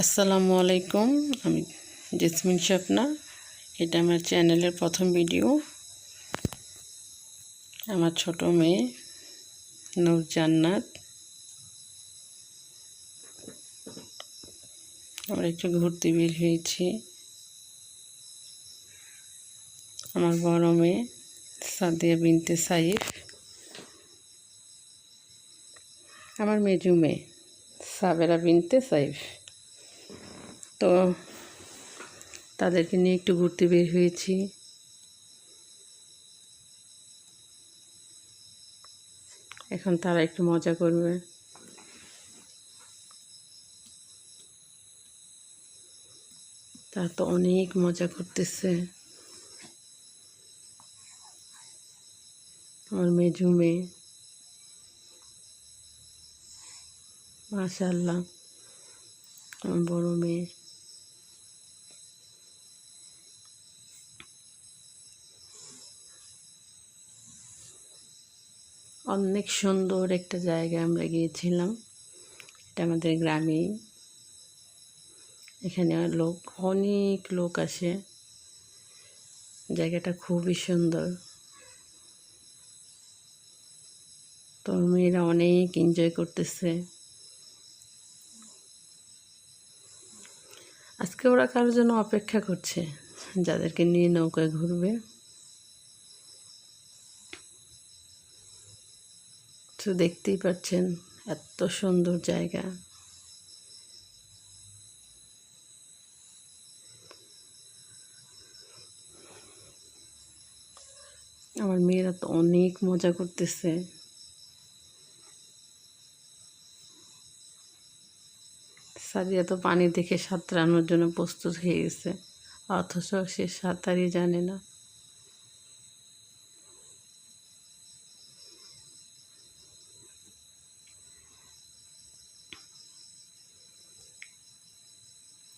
আসসালামু আলাইকুম। আমি জেসমিন স্বপ্না। এটা আমার চ্যানেলের প্রথম ভিডিও। আমার ছোট মেয়ে নূর জান্নাত। আমরা একটু ঘুরতে বের হয়েছি। আমার বড় মেয়ে সাদিয়া বিনতে সাইফ। আমার মেজু মেয়ে সাবেরা বিনতে সাইফ। তো তাদেরকে নিয়ে একটু ঘুরতে বের হয়েছি। এখন তারা একটু মজা করবে। তারা তো অনেক মজা করতেছে। আমার মেয়ে। মাশাল্লাহ আমার বড় মেয়ে। অনেক সুন্দর একটা জায়গায় আমরা গিয়েছিলাম। এটা আমাদের গ্রামেই। এখানে লোক, অনেক লোক আসে। জায়গাটা খুবই সুন্দর। তোর মেয়েরা অনেক এনজয় করতেছে। আজকে ওরা কারোর জন্য অপেক্ষা করছে, যাদেরকে নিয়ে নৌকায় ঘুরবে। তো দেখতেই পাচ্ছেন এত সুন্দর জায়গা। আমার মেয়েরা তো অনেক মজা করতেছে। সাদিয়া তো পানি দেখে সাঁতরানোর জন্য প্রস্তুত হয়ে গেছে, অথচ সে সাঁতারই জানে না।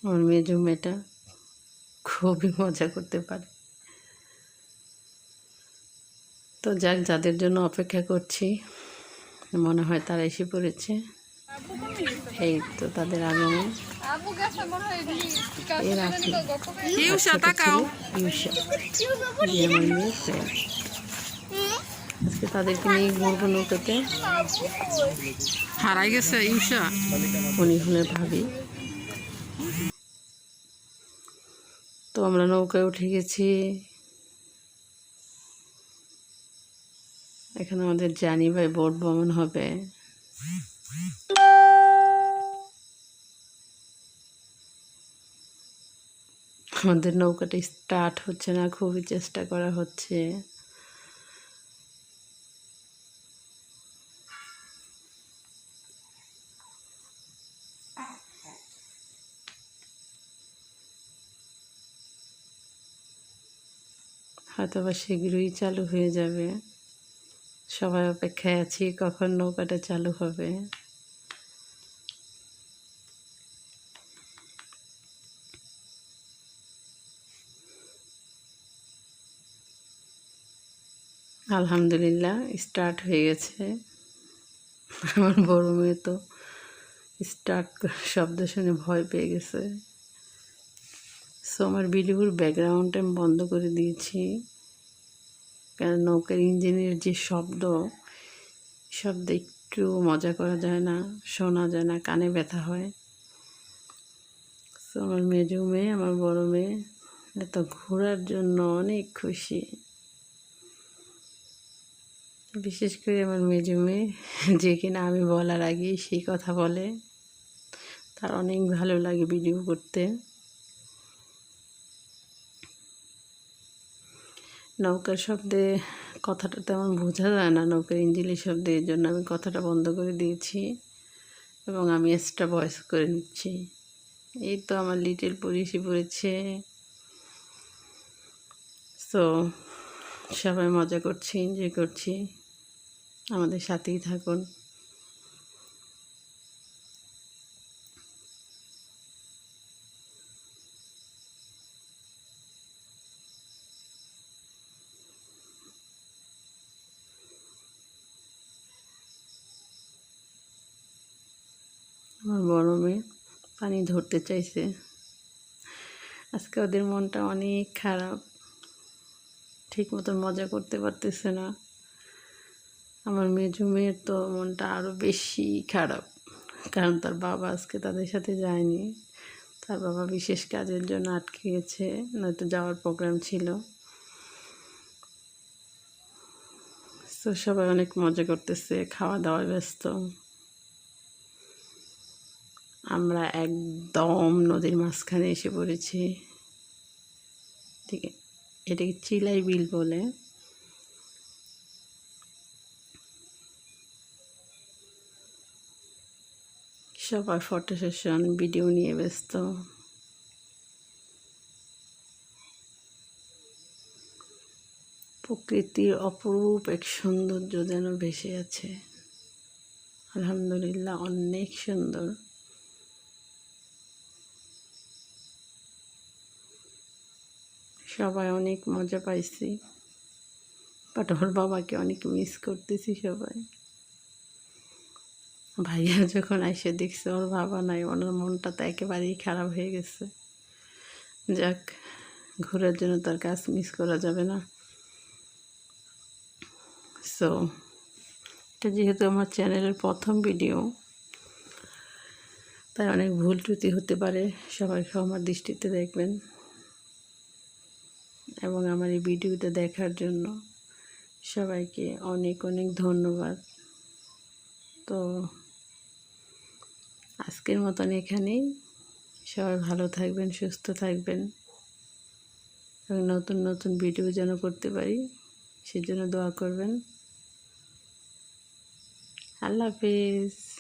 আমার মেজো মেয়েটা খুবই মজা করতে পারে। তো যাক যাদের জন্য অপেক্ষা করছি মনে হয় তারা এসে পড়েছে। এই তো তাদের আগমন। এর আছে। আজকে তাদেরকে নিয়ে ঘুরবো নৌকাতে। হারাই গেছে ইউসা উনি হলেন ভাবি। আমরা নৌকায় উঠে গেছি। এখানে আমাদের জানি ভাই বোট ভ্রমণ হবে। আমাদের নৌকাটা স্টার্ট হচ্ছে না, খুবই চেষ্টা করা হচ্ছে। হয়তো বা শীঘ্রই চালু হয়ে যাবে। সবাই অপেক্ষায় আছি কখন নৌকাটা চালু হবে। আলহামদুলিল্লাহ স্টার্ট হয়ে গেছে। আমার বড় মেয়ে তো স্টার্ট শব্দ শুনে ভয় পেয়ে গেছে। সো আমার ভিডিওর ব্যাকগ্রাউন্ড আমি বন্ধ করে দিয়েছি। কারণ নৌকার ইঞ্জিনের যে শব্দ শব্দ একটু মজা করা যায় না, শোনা যায় না, কানে ব্যথা হয়। সো আমার মেজো মেয়ে, আমার বড় মেয়ে, এত ঘোরার জন্য অনেক খুশি। বিশেষ করে আমার মেজো মেয়ে, যে কিনা আমি বলার আগেই সেই কথা বলে। তার অনেক ভালো লাগে ভিডিও করতে। নৌকার শব্দে কথাটা তেমন বোঝা যায় না। নৌকার ইঞ্জিনের শব্দে এর জন্য আমি কথাটা বন্ধ করে দিয়েছি এবং আমি এক্সট্রা ভয়েস করে নিচ্ছি। এই তো আমার লিটিল পুলিশই পড়েছে। তো সবাই মজা করছি এনজয় করছি। আমাদের সাথেই থাকুন। আমার বড় মেয়ে পানি ধরতে চাইছে। আজকে ওদের মনটা অনেক খারাপ। ঠিক মতন মজা করতে পারতেছে না। আমার মেজো মেয়ের তো মনটা আরও বেশি খারাপ। কারণ তার বাবা আজকে তাদের সাথে যায়নি। তার বাবা বিশেষ কাজের জন্য আটকে গেছে, নয়তো যাওয়ার প্রোগ্রাম ছিল। তো সবাই অনেক মজা করতেছে খাওয়া দাওয়ায় ব্যস্ত। আমরা একদম নদীর মাঝখানে এসে পড়েছি। ঠিক এটাকে চিলাই বিল বলে। সবাই ফটো সেশন ভিডিও নিয়ে ব্যস্ত। প্রকৃতির অপরূপ এক সৌন্দর্য যেন ভেসে আছে। আলহামদুলিল্লাহ, অনেক সুন্দর। সবাই অনেক মজা পাইছি। বাট ওর বাবাকে অনেক মিস করতেছি সবাই। ভাইয়া যখন এসে দেখছে ওর বাবা নাই, ওনার মনটা তো একেবারেই খারাপ হয়ে গেছে। যাক, ঘোরার জন্য তার কাজ মিস করা যাবে না। সো এটা যেহেতু আমার চ্যানেলের প্রথম ভিডিও তাই অনেক ভুল ত্রুটি হতে পারে। সবাই আমার দৃষ্টিতে দেখবেন। এবং আমার এই ভিডিওটা দেখার জন্য সবাইকে অনেক অনেক ধন্যবাদ। তো আজকের মতন এখানেই। সবাই ভালো থাকবেন, সুস্থ থাকবেন। এবং নতুন নতুন ভিডিও যেন করতে পারি, সেজন্য দোয়া করবেন। আল্লাহ হাফিজ।